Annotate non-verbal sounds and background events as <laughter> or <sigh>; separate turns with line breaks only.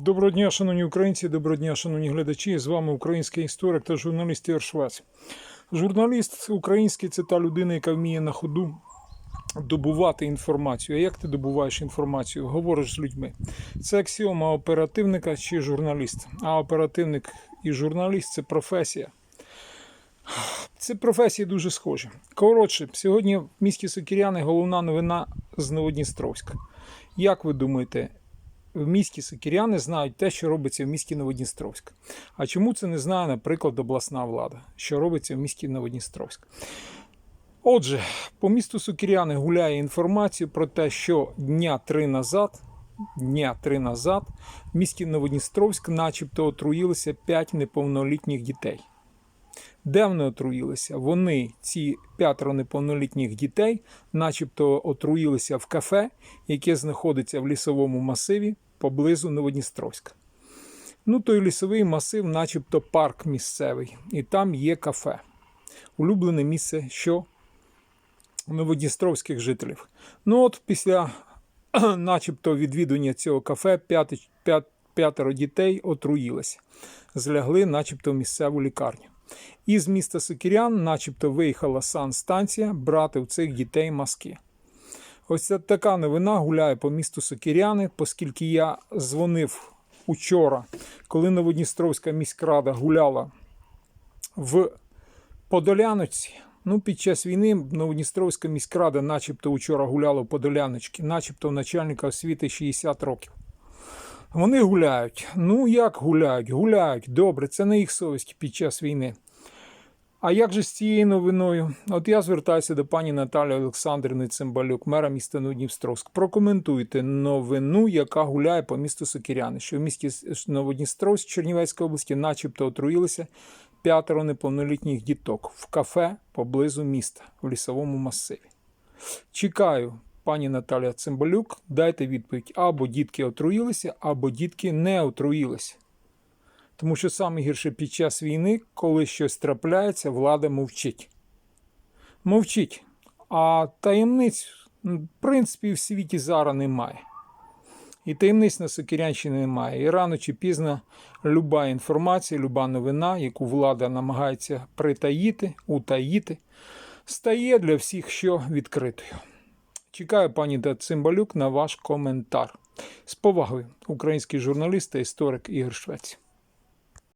Доброго дня, шановні українці, доброго дня, шановні глядачі. З вами український історик та журналіст Ігор Швець. Журналіст український це та людина, яка вміє на ходу добувати інформацію. А як ти добуваєш інформацію? Говориш з людьми. Це аксіома оперативника чи журналіста. А оперативник і журналіст це професія. Це професії дуже схожі. Коротше, сьогодні в місті Сокіряни головна новина з Новодністровська. Як ви думаєте, в місті Сокіряни знають те, що робиться в місті Новодністровськ. А чому це не знає, наприклад, обласна влада, що робиться в місті Новодністровськ? Отже, по місту Сокіряни гуляє інформація про те, що дня три назад, дня три назад в місті Новодністровськ начебто отруїлися 5 неповнолітніх дітей. Де вони отруїлися? Вони, ці п'ятеро неповнолітніх дітей, начебто отруїлися в кафе, яке знаходиться в лісовому масиві поблизу Новодністровська. Ну, той лісовий масив, начебто парк місцевий, і там є кафе. Улюблене місце, що новодністровських жителів. Ну, от після, <clears throat> начебто, відвідування цього кафе п'ятеро дітей отруїлися, злягли, начебто, в місцеву лікарню. Із міста Сокірян, начебто, виїхала санстанція брати у цих дітей маски. Ось така новина гуляє по місту Сокіряни, оскільки я дзвонив учора, коли Новодністровська міськрада гуляла в Подоляночці. Ну, під час війни Новодністровська міськрада, начебто, учора гуляла в Подоляночці, начебто у начальника освіти 60 років. Вони гуляють. Ну як гуляють? Гуляють. Добре, це не їх совість під час війни. А як же з цією новиною? От я звертаюся до пані Наталі Олександрівни Цимбалюк, мера міста Новодністровськ. Прокоментуйте новину, яка гуляє по місту Сокіряни, що в місті Новодністровськ Чернівецької області, начебто, отруїлися п'ятеро неповнолітніх діток в кафе поблизу міста в лісовому масиві. Чекаю, пані Наталя Цимбалюк, дайте відповідь: або дітки отруїлися, або дітки не отруїлися. Тому що саме гірше під час війни, коли щось трапляється, влада мовчить. Мовчить. А таємниць, в принципі, в світі зараз немає. І таємниць на Сокирянщині немає. І рано чи пізно люба інформація, люба новина, яку влада намагається притаїти, утаїти, стає для всіх що відкритою. Чекаю, пані Цимбалюк, на ваш коментар. З повагою, український журналіст та історик Ігор Швець.